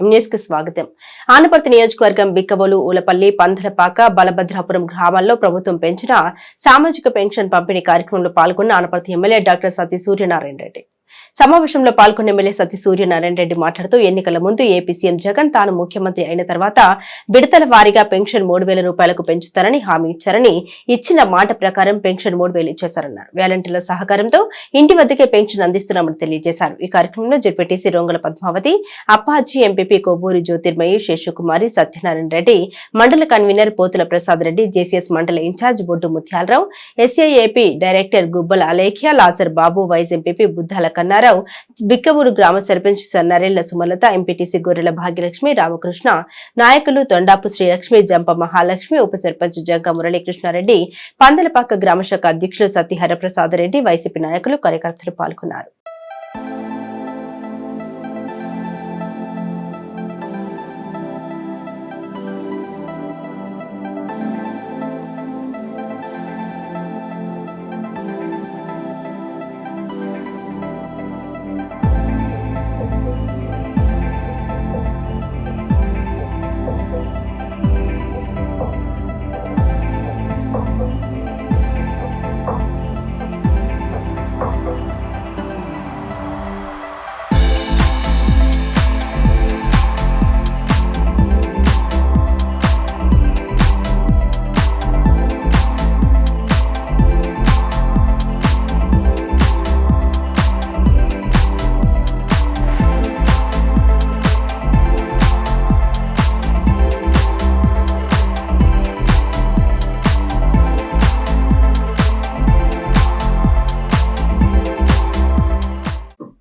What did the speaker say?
న్యూస్కు స్వాగతం. ఆనపర్తి నియోజకవర్గం బిక్కవోలు ఊలపల్లి పందలపాక బలభద్రాపురం గ్రామాల్లో ప్రభుత్వం పెంచిన సామాజిక పెన్షన్ పంపిణీ కార్యక్రమంలో పాల్గొన్న ఆనపర్తి ఎమ్మెల్యే డాక్టర్ సతీ సూర్యనారాయణ రెడ్డి. సమావేశంలో పాల్గొన్న ఎమ్మెల్యే సతీ సూర్యనారాయణ రెడ్డి మాట్లాడుతూ ఎన్నికల ముందు ఏపీ సీఎం జగన్ తాను ముఖ్యమంత్రి అయిన తర్వాత విడతల వారీగా పెన్షన్ మూడు రూపాయలకు పెంచుతారని హామీ ఇచ్చారని ఇచ్చిన మాట ప్రకారం పెన్షన్ మూడు వేలు ఇచ్చేశారన్నారు. వాలంటీర్ల సహకారంతో ఇంటి వద్దకే పెన్షన్ అందిస్తున్నామని తెలియజేశారు. ఈ కార్యక్రమంలో ZPTC Rongala Padmavathi Appaji MPP Kovvuri Jyothirmayi Seshukumari Satyanarayana Reddy mandal convener Pothula Prasad Reddy JCS mandal in-charge Boddu Mutyalarao SIAP director Gubbala Alekhya Lazar Babu vice MPP Buddhala Kannarao. Bikkavolu గ్రామ sarpanch సన్నారెళ్ళ Sumalatha MPTC గొర్రెల భాగ్యలక్ష్మి రామకృష్ణ నాయకులు తొండాపు శ్రీలక్ష్మి జంప మహాలక్ష్మి ఉప సర్పంచ్ జంక మురళీకృష్ణారెడ్డి పందలపాక గ్రామ శాఖ అధ్యక్షులు Satti హరప్రసాద్ Reddy YCP నాయకులు కార్యకర్తలు పాల్గొన్నారు.